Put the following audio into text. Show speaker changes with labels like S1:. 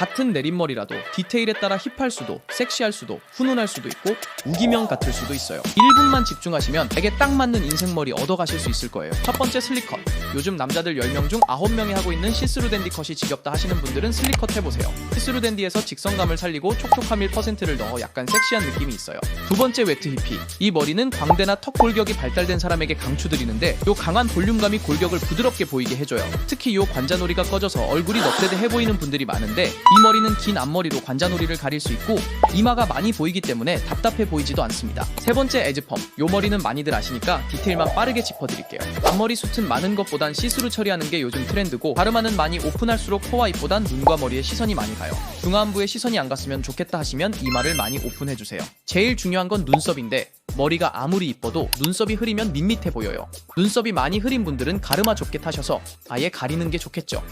S1: 같은 내린머리라도 디테일에 따라 힙할 수도 섹시할 수도 훈훈할 수도 있고 우기명 같을 수도 있어요. 1분만 집중하시면 되게 딱 맞는 인생머리 얻어가실 수 있을 거예요. 첫 번째 슬리컷. 요즘 남자들 10명 중 9명이 하고 있는 시스루 댄디 컷이 지겹다 하시는 분들은 슬리컷 해보세요. 시스루 댄디에서 직선감을 살리고 촉촉함 1%를 넣어 약간 섹시한 느낌이 있어요. 두 번째 웨트 히피. 이 머리는 광대나 턱 골격이 발달된 사람에게 강추드리는데 요 강한 볼륨감이 골격을 부드럽게 보이게 해줘요. 특히 요 관자놀이가 꺼져서 얼굴이 넙대대해 보이는 분들이 많은데 이 머리는 긴 앞머리로 관자놀이를 가릴 수 있고 이마가 많이 보이기 때문에 답답해 보이지도 않습니다. 세 번째 에즈펌. 요 머리는 많이들 아시니까 디테일만 빠르게 짚어드릴게요. 앞머리 숱은 많은 것보단 시스루 처리하는 게 요즘 트렌드고 가르마는 많이 오픈할수록 코와 입보단 눈과 머리에 시선이 많이 가요. 중안부에 시선이 안 갔으면 좋겠다 하시면 이마를 많이 오픈해주세요. 제일 중요한 건 눈썹인데 머리가 아무리 이뻐도 눈썹이 흐리면 밋밋해 보여요. 눈썹이 많이 흐린 분들은 가르마 좁게 타셔서 아예 가리는 게 좋겠죠